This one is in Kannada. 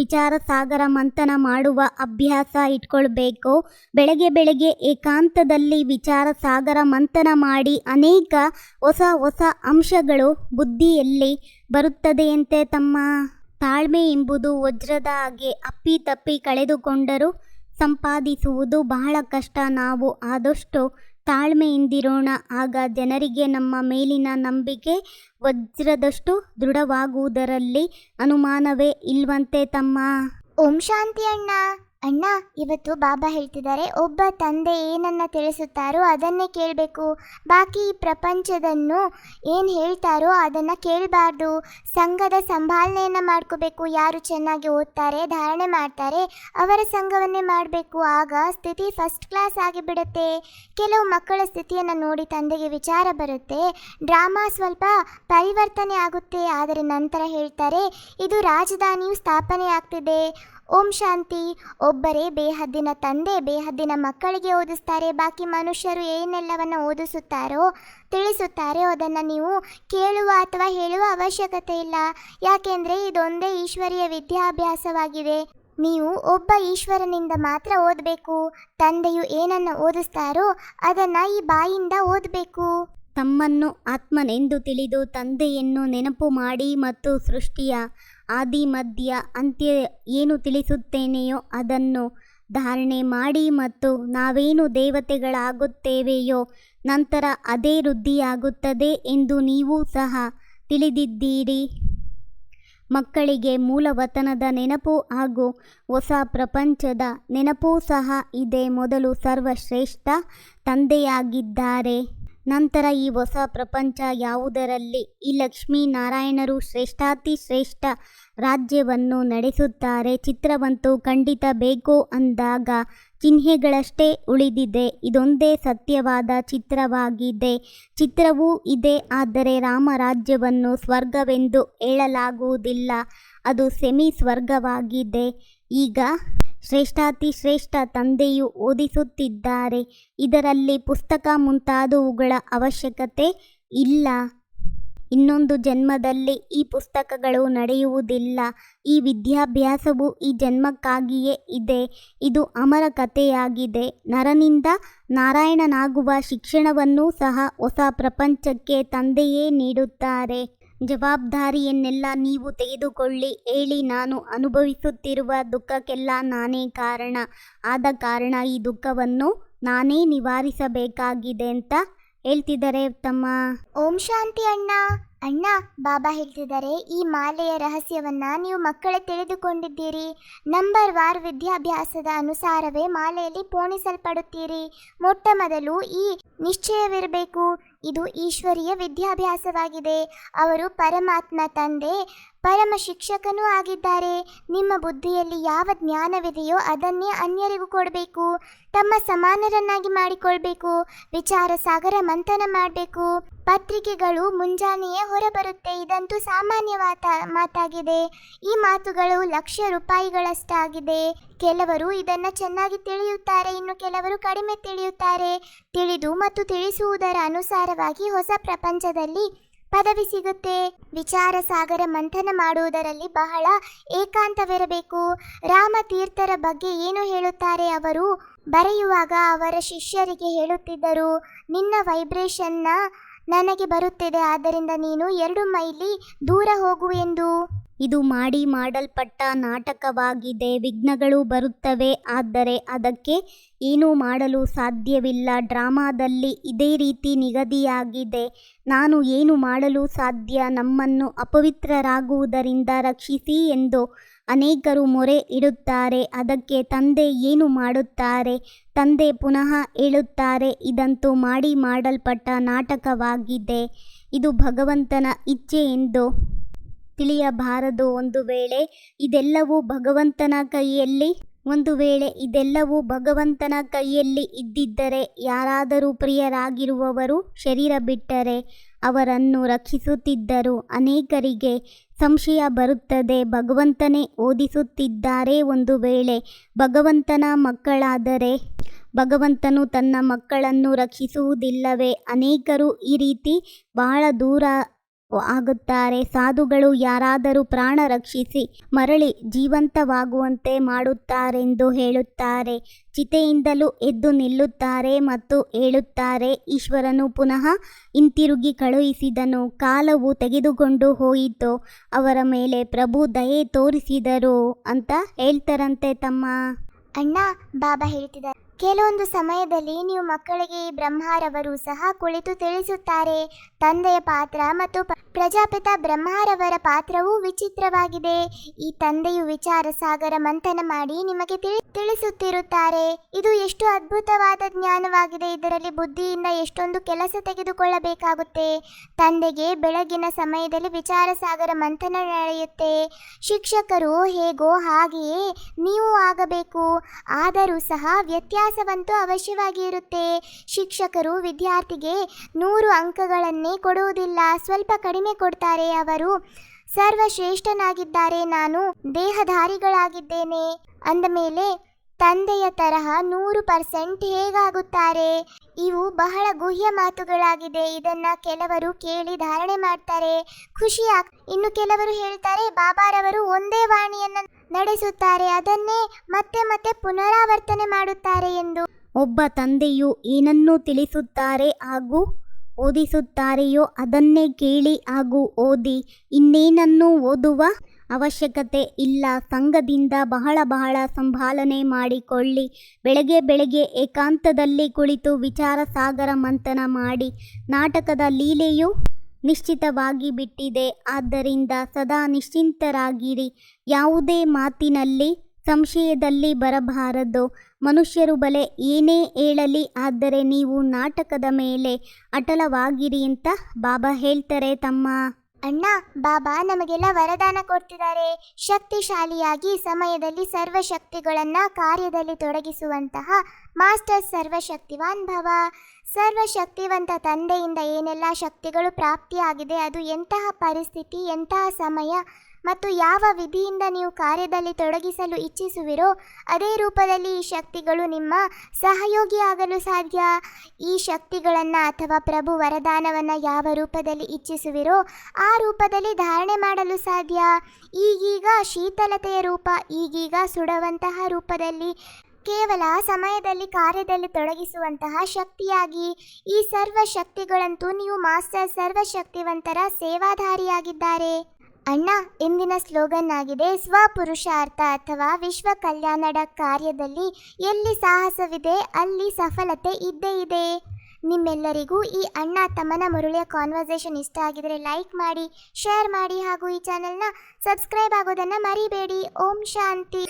ವಿಚಾರ ಸಾಗರ ಮಂಥನ ಮಾಡುವ ಅಭ್ಯಾಸ ಇಟ್ಕೊಳ್ಬೇಕು. ಬೆಳಗ್ಗೆ ಬೆಳಗ್ಗೆ ಏಕಾಂತದಲ್ಲಿ ವಿಚಾರ ಸಾಗರ ಮಂಥನ ಮಾಡಿ ಅನೇಕ ಹೊಸ ಹೊಸ ಅಂಶಗಳು ಬುದ್ಧಿಯಲ್ಲಿ ಬರುತ್ತದೆಯಂತೆ ತಮ್ಮ ತಾಳ್ಮೆ ಎಂಬುದು ವಜ್ರದ ಹಾಗೆ ಅಪ್ಪಿ ತಪ್ಪಿ ಕಳೆದುಕೊಂಡರೂ ಸಂಪಾದಿಸುವುದು ಬಹಳ ಕಷ್ಟ. ನಾವು ಆದಷ್ಟು ತಾಳ್ಮೆಯಿಂದಿರೋಣ. ಆಗ ಜನರಿಗೆ ನಮ್ಮ ಮೇಲಿನ ನಂಬಿಕೆ ವಜ್ರದಷ್ಟು ದೃಢವಾಗುವುದರಲ್ಲಿ ಅನುಮಾನವೇ ಇಲ್ವಂತೆ ತಮ್ಮ. ಓಂ ಶಾಂತಿ ಅಣ್ಣ. ಅಣ್ಣ, ಇವತ್ತು ಬಾಬಾ ಹೇಳ್ತಿದ್ದಾರೆ, ಒಬ್ಬ ತಂದೆ ಏನನ್ನ ತಿಳಿಸುತ್ತಾರೋ ಅದನ್ನೇ ಕೇಳಬೇಕು. ಬಾಕಿ ಪ್ರಪಂಚದನ್ನು ಏನು ಹೇಳ್ತಾರೋ ಅದನ್ನು ಕೇಳಬಾರ್ದು. ಸಂಘದ ಸಂಭಾಲನೆಯನ್ನು ಮಾಡ್ಕೋಬೇಕು. ಯಾರು ಚೆನ್ನಾಗಿ ಓದ್ತಾರೆ, ಧಾರಣೆ ಮಾಡ್ತಾರೆ, ಅವರ ಸಂಘವನ್ನೇ ಮಾಡಬೇಕು. ಆಗ ಸ್ಥಿತಿ ಫಸ್ಟ್ ಕ್ಲಾಸ್ ಆಗಿಬಿಡುತ್ತೆ. ಕೆಲವು ಮಕ್ಕಳ ಸ್ಥಿತಿಯನ್ನು ನೋಡಿ ತಂದೆಗೆ ವಿಚಾರ ಬರುತ್ತೆ. ಡ್ರಾಮಾ ಸ್ವಲ್ಪ ಪರಿವರ್ತನೆ ಆಗುತ್ತೆ. ಆದರೆ ನಂತರ ಹೇಳ್ತಾರೆ, ಇದು ರಾಜಧಾನಿಯು ಸ್ಥಾಪನೆ ಆಗ್ತಿದೆ ಓಂ ಶಾಂತಿ. ಒಬ್ಬರೇ ಬೇಹದ್ದಿನ ತಂದೆ, ಬೇಹದ್ದಿನ ಮಕ್ಕಳಿಗೆ ಓದಿಸ್ತಾರೆ. ಬಾಕಿ ಮನುಷ್ಯರು ಏನೆಲ್ಲವನ್ನು ಓದಿಸುತ್ತಾರೋ, ತಿಳಿಸುತ್ತಾರೆ. ಅದನ್ನು ನೀವು ಕೇಳುವ ಅಥವಾ ಹೇಳುವ ಅವಶ್ಯಕತೆ ಇಲ್ಲ. ಯಾಕೆಂದರೆ ಇದೊಂದೇ ಈಶ್ವರೀಯ ವಿದ್ಯಾಭ್ಯಾಸವಾಗಿದೆ. ನೀವು ಒಬ್ಬ ಈಶ್ವರನಿಂದ ಮಾತ್ರ ಓದಬೇಕು. ತಂದೆಯು ಏನನ್ನು ಓದಿಸ್ತಾರೋ ಅದನ್ನು ಈ ಬಾಯಿಂದ ಓದಬೇಕು. ತಮ್ಮನ್ನು ಆತ್ಮನೆಂದು ತಿಳಿದು ತಂದೆಯನ್ನು ನೆನಪು ಮಾಡಿ ಮತ್ತು ಸೃಷ್ಟಿಯ ಆದಿ ಮಧ್ಯ ಅಂತ್ಯ ಏನು ತಿಳಿಸುತ್ತೇನೆಯೋ ಅದನ್ನು ಧಾರಣೆ ಮಾಡಿ ಮತ್ತು ನಾವೇನು ದೇವತೆಗಳಾಗುತ್ತೇವೆಯೋ ನಂತರ ಅದೇ ವೃದ್ಧಿಯಾಗುತ್ತದೆ ಎಂದು ನೀವು ಸಹ ತಿಳಿದಿದ್ದೀರಿ. ಮಕ್ಕಳಿಗೆ ಮೂಲವತನದ ನೆನಪು ಹಾಗೂ ಹೊಸ ಪ್ರಪಂಚದ ನೆನಪೂ ಸಹ ಇದೆ ಮೊದಲು ಸರ್ವಶ್ರೇಷ್ಠ ತಂದೆಯಾಗಿದ್ದಾರೆ. ನಂತರ ಈ ಹೊಸ ಪ್ರಪಂಚ ಯಾವುದರಲ್ಲಿ? ಈ ಲಕ್ಷ್ಮೀನಾರಾಯಣರು ಶ್ರೇಷ್ಠಾತಿ ಶ್ರೇಷ್ಠ ರಾಜ್ಯವನ್ನು ನಡೆಸುತ್ತಾರೆ. ಚಿತ್ರವಂತೂ ಖಂಡಿತ ಬೇಕು ಅಂದಾಗ ಚಿಹ್ನೆಗಳಷ್ಟೇ ಉಳಿದಿದೆ. ಇದೊಂದೇ ಸತ್ಯವಾದ ಚಿತ್ರವಾಗಿದೆ. ಚಿತ್ರವೂ ಇದೆ, ಆದರೆ ರಾಮರಾಜ್ಯವನ್ನು ಸ್ವರ್ಗವೆಂದು ಹೇಳಲಾಗುವುದಿಲ್ಲ. ಅದು ಸೆಮಿ ಸ್ವರ್ಗವಾಗಿದೆ. ಈಗ ಶ್ರೇಷ್ಠಾತಿ ಶ್ರೇಷ್ಠ ತಂದೆಯು ಓದಿಸುತ್ತಿದ್ದಾರೆ. ಇದರಲ್ಲಿ ಪುಸ್ತಕ ಮುಂತಾದವುಗಳ ಅವಶ್ಯಕತೆ ಇಲ್ಲ. ಇನ್ನೊಂದು ಜನ್ಮದಲ್ಲಿ ಈ ಪುಸ್ತಕಗಳು ನಡೆಯುವುದಿಲ್ಲ. ಈ ವಿದ್ಯಾಭ್ಯಾಸವು ಈ ಜನ್ಮಕ್ಕಾಗಿಯೇ ಇದೆ. ಇದು ಅಮರ ಕಥೆಯಾಗಿದೆ. ನರನಿಂದ ನಾರಾಯಣನಾಗುವ ಶಿಕ್ಷಣವನ್ನು ಸಹ ಹೊಸ ಪ್ರಪಂಚಕ್ಕೆ ತಂದೆಯೇ ನೀಡುತ್ತಾರೆ. ಜವಾಬ್ದಾರಿಯನ್ನೆಲ್ಲ ನೀವು ತೆಗೆದುಕೊಳ್ಳಿ. ಹೇಳಿ, ನಾನು ಅನುಭವಿಸುತ್ತಿರುವ ದುಃಖಕ್ಕೆಲ್ಲ ನಾನೇ ಕಾರಣ. ಆದ ಕಾರಣ ಈ ದುಃಖವನ್ನು ನಾನೇ ನಿವಾರಿಸಬೇಕಾಗಿದೆ ಅಂತ ಹೇಳ್ತಿದ್ದಾರೆ ತಮ್ಮ. ಓಂ ಶಾಂತಿ ಅಣ್ಣ. ಅಣ್ಣ, ಬಾಬಾ ಹೇಳ್ತಿದ್ದಾರೆ, ಈ ಮಾಲೆಯ ರಹಸ್ಯವನ್ನ ನೀವು ಮಕ್ಕಳೇ ತಿಳಿದುಕೊಂಡಿದ್ದೀರಿ. ನಂಬರ್ ವಾರ್ ವಿದ್ಯಾಭ್ಯಾಸದ ಅನುಸಾರವೇ ಮಾಲೆಯಲ್ಲಿ ಪೋಣಿಸಲ್ಪಡುತ್ತೀರಿ. ಮೊಟ್ಟ ಮೊದಲು ಈ ನಿಶ್ಚಯವಿರಬೇಕು. ಇದು ಈಶ್ವರೀಯ ವಿದ್ಯಾಭ್ಯಾಸವಾಗಿದೆ. ಅವರು ಪರಮಾತ್ಮ ತಂದೆ ಪರಮ ಶಿಕ್ಷಕನೂ ಆಗಿದ್ದಾರೆ. ನಿಮ್ಮ ಬುದ್ಧಿಯಲ್ಲಿ ಯಾವ ಜ್ಞಾನವಿದೆಯೋ ಅದನ್ನೇ ಅನ್ಯರಿಗೂ ಕೊಡಬೇಕು. ತಮ್ಮ ಸಮಾನರನ್ನಾಗಿ ಮಾಡಿಕೊಳ್ಬೇಕು. ವಿಚಾರ ಸಾಗರ ಮಂಥನ ಮಾಡಬೇಕು. ಪತ್ರಿಕೆಗಳು ಮುಂಜಾನೆಯೇ ಹೊರಬರುತ್ತೆ. ಇದಂತೂ ಸಾಮಾನ್ಯ ಮಾತಾಗಿದೆ. ಈ ಮಾತುಗಳು ಲಕ್ಷ ರೂಪಾಯಿಗಳಷ್ಟಾಗಿದೆ. ಕೆಲವರು ಇದನ್ನು ಚೆನ್ನಾಗಿ ತಿಳಿಯುತ್ತಾರೆ. ಇನ್ನು ಕೆಲವರು ಕಡಿಮೆ ತಿಳಿಯುತ್ತಾರೆ. ತಿಳಿದು ಮತ್ತು ತಿಳಿಸುವುದರ ಅನುಸಾರವಾಗಿ ಹೊಸ ಪ್ರಪಂಚದಲ್ಲಿ ಪದವಿ ಸಿಗುತ್ತೆ. ವಿಚಾರ ಸಾಗರ ಮಂಥನ ಮಾಡುವುದರಲ್ಲಿ ಬಹಳ ಏಕಾಂತವಿರಬೇಕು. ರಾಮತೀರ್ಥರ ಬಗ್ಗೆ ಏನು ಹೇಳುತ್ತಾರೆ ಅವರು? ಬರೆಯುವಾಗ ಅವರ ಶಿಷ್ಯರಿಗೆ ಹೇಳುತ್ತಿದ್ದರು, ನಿನ್ನ ವೈಬ್ರೇಷನ್ನ ನನಗೆ ಬರುತ್ತಿದೆ, ಆದ್ದರಿಂದ ನೀನು ಎರಡು ಮೈಲಿ ದೂರ ಹೋಗು ಎಂದು. ಇದು ಮಾಡಿ ಮಾಡಲ್ಪಟ್ಟ ನಾಟಕವಾಗಿದೆ, ವಿಘ್ನಗಳು ಬರುತ್ತವೆ, ಆದರೆ ಅದಕ್ಕೆ ಏನೂ ಮಾಡಲು ಸಾಧ್ಯವಿಲ್ಲ. ಡ್ರಾಮಾದಲ್ಲಿ ಇದೇ ರೀತಿ ನಿಗದಿಯಾಗಿದೆ. ನಾನು ಏನು ಮಾಡಲು ಸಾಧ್ಯ? ನಮ್ಮನ್ನು ಅಪವಿತ್ರರಾಗುವುದರಿಂದ ರಕ್ಷಿಸಿ ಎಂದು ಅನೇಕರು ಮೊರೆ ಇಡುತ್ತಾರೆ. ಅದಕ್ಕೆ ತಂದೆ ಏನು ಮಾಡುತ್ತಾರೆ? ತಂದೆ ಪುನಃ ಹೇಳುತ್ತಾರೆ, ಇದಂತೂ ಮಾಡಿ ಮಾಡಲ್ಪಟ್ಟ ನಾಟಕವಾಗಿದೆ. ಇದು ಭಗವಂತನ ಇಚ್ಛೆ ಎಂದು ತಿಳಿಯಬಾರದು ಒಂದು ವೇಳೆ. ಇದೆಲ್ಲವೂ ಭಗವಂತನ ಕೈಯಲ್ಲಿ. ಒಂದು ವೇಳೆ ಇದೆಲ್ಲವೂ ಭಗವಂತನ ಕೈಯಲ್ಲಿ ಇದ್ದಿದ್ದರೆ ಯಾರಾದರೂ ಪ್ರಿಯರಾಗಿರುವವರು ಶರೀರ ಬಿಟ್ಟರೆ ಅವರನ್ನು ರಕ್ಷಿಸುತ್ತಿದ್ದರು. ಅನೇಕರಿಗೆ ಸಂಶಯ ಬರುತ್ತದೆ. ಭಗವಂತನೇ ಓದಿಸುತ್ತಿದ್ದಾರೆ ಒಂದು ವೇಳೆ. ಭಗವಂತನ ಮಕ್ಕಳಾದರೆ ಭಗವಂತನು ತನ್ನ ಮಕ್ಕಳನ್ನು ರಕ್ಷಿಸುವುದಿಲ್ಲವೇ? ಅನೇಕರು ಈ ರೀತಿ ಬಹಳ ದೂರ ಆಗುತ್ತಾರೆ. ಸಾಧುಗಳು ಯಾರಾದರೂ ಪ್ರಾಣ ರಕ್ಷಿಸಿ ಮರಳಿ ಜೀವಂತವಾಗುವಂತೆ ಮಾಡುತ್ತಾರೆಂದು ಹೇಳುತ್ತಾರೆ. ಚಿತೆಯಿಂದಲೂ ಎದ್ದು ನಿಲ್ಲುತ್ತಾರೆ ಮತ್ತು ಹೇಳುತ್ತಾರೆ ಈಶ್ವರನು ಪುನಃ ಹಿಂತಿರುಗಿ ಕಳುಹಿಸಿದನು. ಕಾಲವು ತೆಗೆದುಕೊಂಡು ಹೋಯಿತು. ಅವರ ಮೇಲೆ ಪ್ರಭು ದಯೆ ತೋರಿಸಿದರು ಅಂತ ಹೇಳ್ತಾರಂತೆ ತಮ್ಮ. ಅಣ್ಣ, ಬಾಬಾ ಹೇಳ್ತಿದ್ದಾರೆ. ಕೆಲವೊಂದು ಸಮಯದಲ್ಲಿ ನೀವು ಮಕ್ಕಳಿಗೆ ಬ್ರಹ್ಮಾರವರು ಸಹ ಕುಳಿತು ತಿಳಿಸುತ್ತಾರೆ. ತಂದೆಯ ಪಾತ್ರ ಮತ್ತು ಪ್ರಜಾಪಿತ ಬ್ರಹ್ಮಾರವರ ಪಾತ್ರವೂ ವಿಚಿತ್ರವಾಗಿದೆ. ಈ ತಂದೆಯು ವಿಚಾರ ಸಾಗರ ಮಂಥನ ಮಾಡಿ ನಿಮಗೆ ತಿಳಿ, ತಿಳಿಸುತ್ತಿರುತ್ತಾರೆ. ಇದು ಎಷ್ಟು ಅದ್ಭುತವಾದ ಜ್ಞಾನವಾಗಿದೆ. ಇದರಲ್ಲಿ ಬುದ್ಧಿಯಿಂದ ಎಷ್ಟೊಂದು ಕೆಲಸ ತೆಗೆದುಕೊಳ್ಳಬೇಕಾಗುತ್ತೆ. ತಂದೆಗೆ ಬೆಳಗಿನ ಸಮಯದಲ್ಲಿ ವಿಚಾರ ಸಾಗರ ಮಂಥನ ನಡೆಯುತ್ತೆ. ಶಿಕ್ಷಕರು ಹೇಗೋ ಹಾಗೆಯೇ ನೀವು ಆಗಬೇಕು. ಆದರೂ ಸಹ ವ್ಯತ್ಯಾಸವಂತೂ ಅವಶ್ಯವಾಗಿ ಇರುತ್ತೆ. ಶಿಕ್ಷಕರು ವಿದ್ಯಾರ್ಥಿಗೆ ನೂರು ಅಂಕಗಳನ್ನೇ ಕೊಡುವುದಿಲ್ಲ. ಸ್ವಲ್ಪ ಕಡಿಮೆ ಕೊಡ್ತಾರೆ ಅವರು. ಸರ್ವಶ್ರೇಷ್ಠನಾಗಿದ್ದಾರೆ ನಾನು. ದೇಹಧಾರಿಗಳಾಗಿದ್ದೇನೆ. ಅಂದ ಮೇಲೆ ತಂದೆಯ ತರಹ ನೂರು ಪರ್ಸೆಂಟ್ ಹೇಗಾಗುತ್ತಾರೆ? ಇವು ಬಹಳ ಗುಹ್ಯ ಮಾತುಗಳಾಗಿದೆ. ಇದನ್ನ ಕೆಲವರು ಕೇಳಿ ಧಾರಣೆ ಮಾಡ್ತಾರೆ. ಖುಷಿ ಇನ್ನು ಕೆಲವರು ಹೇಳ್ತಾರೆ, ಬಾಬಾರವರು ಒಂದೇ ವಾಣಿಯನ್ನ ನಡೆಸುತ್ತಾರೆ, ಅದನ್ನೇ ಮತ್ತೆ ಮತ್ತೆ ಪುನರಾವರ್ತನೆ ಮಾಡುತ್ತಾರೆ ಎಂದು. ಒಬ್ಬ ತಂದೆಯು ಏನನ್ನು ತಿಳಿಸುತ್ತಾರೆ ಹಾಗೂ ಓದಿಸುತ್ತಾರೆಯೋ ಅದನ್ನೇ ಕೇಳಿ ಹಾಗೂ ಓದಿ, ಇನ್ನೇನನ್ನೂ ಓದುವ ಅವಶ್ಯಕತೆ ಇಲ್ಲ. ಸಂಘದಿಂದ ಬಹಳ ಬಹಳ ಸಂಭಾಲನೆ ಮಾಡಿಕೊಳ್ಳಿ. ಬೆಳಗ್ಗೆ ಬೆಳಗ್ಗೆ ಏಕಾಂತದಲ್ಲಿ ಕುಳಿತು ವಿಚಾರ ಸಾಗರ ಮಂಥನ ಮಾಡಿ, ನಾಟಕದ ಲೀಲೆಯು ನಿಶ್ಚಿತವಾಗಿ ಬಿಟ್ಟಿದೆ. ಆದ್ದರಿಂದ ಸದಾ ನಿಶ್ಚಿಂತರಾಗಿರಿ. ಯಾವುದೇ ಮಾತಿನಲ್ಲಿ ಸಂಶಯದಲ್ಲಿ ಬರಬಾರದು. ಮನುಷ್ಯರು ಬಲೆ ಏನೇ ಹೇಳಲಿ, ಆದರೆ ನೀವು ನಾಟಕದ ಮೇಲೆ ಅಟಲವಾಗಿರಿ ಅಂತ ಬಾಬಾ ಹೇಳ್ತಾರೆ ತಮ್ಮ ಅಣ್ಣ, ಬಾಬಾ ನಮಗೆಲ್ಲ ವರದಾನ ಕೊಡ್ತಿದ್ದಾರೆ. ಶಕ್ತಿಶಾಲಿಯಾಗಿ ಸಮಯದಲ್ಲಿ ಸರ್ವಶಕ್ತಿಗಳನ್ನ ಕಾರ್ಯದಲ್ಲಿ ತೊಡಗಿಸುವಂತಹ ಮಾಸ್ಟರ್ ಸರ್ವಶಕ್ತಿವಾನ್ ಭವ. ಸರ್ವಶಕ್ತಿವಂತ ತಂದೆಯಿಂದ ಏನೆಲ್ಲ ಶಕ್ತಿಗಳು ಪ್ರಾಪ್ತಿಯಾಗಿದೆ, ಅದು ಎಂತಹ ಪರಿಸ್ಥಿತಿ, ಎಂತಹ ಸಮಯ ಮತ್ತು ಯಾವ ವಿಧಿಯಿಂದ ನೀವು ಕಾರ್ಯದಲ್ಲಿ ತೊಡಗಿಸಲು ಇಚ್ಛಿಸುವಿರೋ ಅದೇ ರೂಪದಲ್ಲಿ ಈ ಶಕ್ತಿಗಳು ನಿಮ್ಮ ಸಹಯೋಗಿಯಾಗಲು ಸಾಧ್ಯ. ಈ ಶಕ್ತಿಗಳನ್ನು ಅಥವಾ ಪ್ರಭು ವರದಾನವನ್ನು ಯಾವ ರೂಪದಲ್ಲಿ ಇಚ್ಛಿಸುವಿರೋ ಆ ರೂಪದಲ್ಲಿ ಧಾರಣೆ ಮಾಡಲು ಸಾಧ್ಯ. ಈಗೀಗ ಶೀತಲತೆಯ ರೂಪ, ಈಗೀಗ ಸುಡುವಂತಹ ರೂಪದಲ್ಲಿ, ಕೇವಲ ಸಮಯದಲ್ಲಿ ಕಾರ್ಯದಲ್ಲಿ ತೊಡಗಿಸುವಂತಹ ಶಕ್ತಿಯಾಗಿ. ಈ ಸರ್ವ ಶಕ್ತಿಗಳಂತೂ ನೀವು ಮಾಸ್ಟರ್ ಸರ್ವಶಕ್ತಿವಂತರ ಸೇವಾಧಾರಿಯಾಗಿದ್ದಾರೆ. ಅಣ್ಣ, ಇಂದಿನ ಸ್ಲೋಗನ್ ಆಗಿದೆ ಸ್ವಪುರುಷಾರ್ಥ ಅಥವಾ ವಿಶ್ವ ಕಲ್ಯಾಣದ ಕಾರ್ಯದಲ್ಲಿ ಎಲ್ಲಿ ಸಾಹಸವಿದೆ, ಅಲ್ಲಿ ಸಫಲತೆ ಇದ್ದೇ ಇದೆ. ನಿಮ್ಮೆಲ್ಲರಿಗೂ ಈ ಅಣ್ಣ ತಮ್ಮನ ಮುರುಳಿಯ ಕಾನ್ವರ್ಸೇಷನ್ ಇಷ್ಟ ಆಗಿದರೆ ಲೈಕ್ ಮಾಡಿ ಶೇರ್ ಮಾಡಿ ಹಾಗೂ ಈ ಚಾನೆಲ್ನ ಸಬ್ಸ್ಕ್ರೈಬ್ ಆಗೋದನ್ನು ಮರಿಬೇಡಿ. ಓಂ ಶಾಂತಿ.